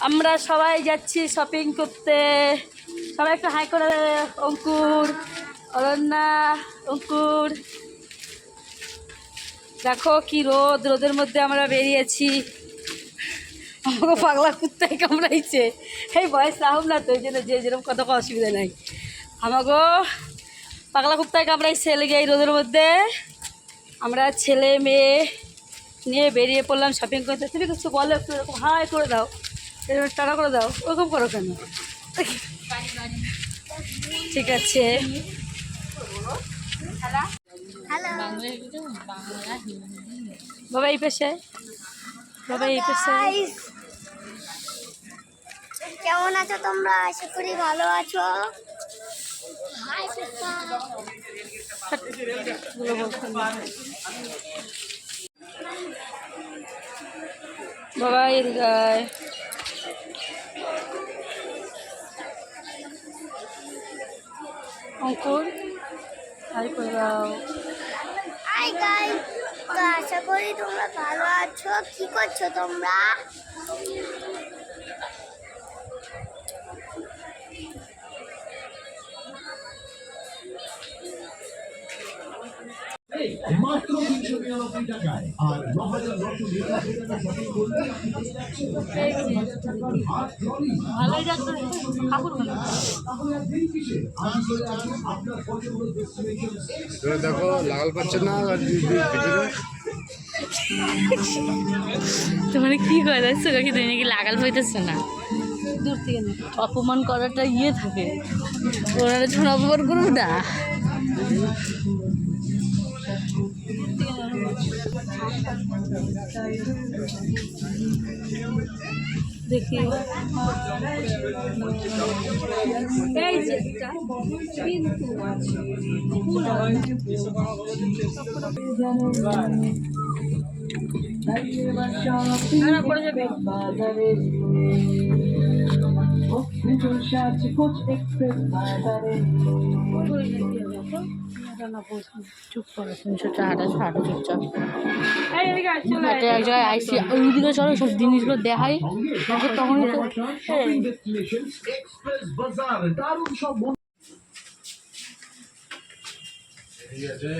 আমরা সবাই যাচ্ছি শপিং করতে। সবাই একটু হাই করে অঙ্কুর, অরণ্যা, অঙ্কুর। দেখো কি রোদ, রোদের মধ্যে আমরা বেরিয়েছি। আমাকে পাগলা কুত্তায় কামড়াইছে। এই বয়স রাহুম না তো, এই জন্য যে যেরকম কত অসুবিধা নাই। আমাকে পাগলা কুত্তায় কামড়াইছে, লেগে এই রোদের মধ্যে। আমরা ছেলে, মেয়ে নিয়ে বেরিয়ে পড়লাম শপিং করতে। তুমি কিছু বলো, একটু এরকম হাই করে দাও। এরকম টাকা করে দাও। ওরকম করো কেন? ঠিক আছে। বাবা এই পেশে বাবা এই পেশে কেমন আছো তোমরা? আশা করি ভালো আছো। বাবা এদিকে। অঙ্কুর হাই করে আশা করি তোমরা ভালো আছো। কি করছ তোমরা? মাত্র তিনশো নিরানব্বই টাকায় আর ন হাজার নশো নিরানব্বই টাকা। শপিং যাচ্ছে দেখো লাগাল পাচ্ছে না আর তোমার কি করে দেখছ কি তুমি নাকি লাগাল পাইতেছো না। দূর থেকে অপমান করাটা ইয়ে থাকে। ওনারা যখন অপমান করব না। দেখি। এই কিন্তু চুপ করো তিনশো টাকাটা ছাড়ো চুপচাপ চলে এক জায়গায় আইসি ওইদিকে চলো সব জিনিসগুলো দেখাই। দেখো তখনই তো শপিং ডেস্টিনেশন এক্সপ্রেস বাজার দারুণ সব ঠিক আছে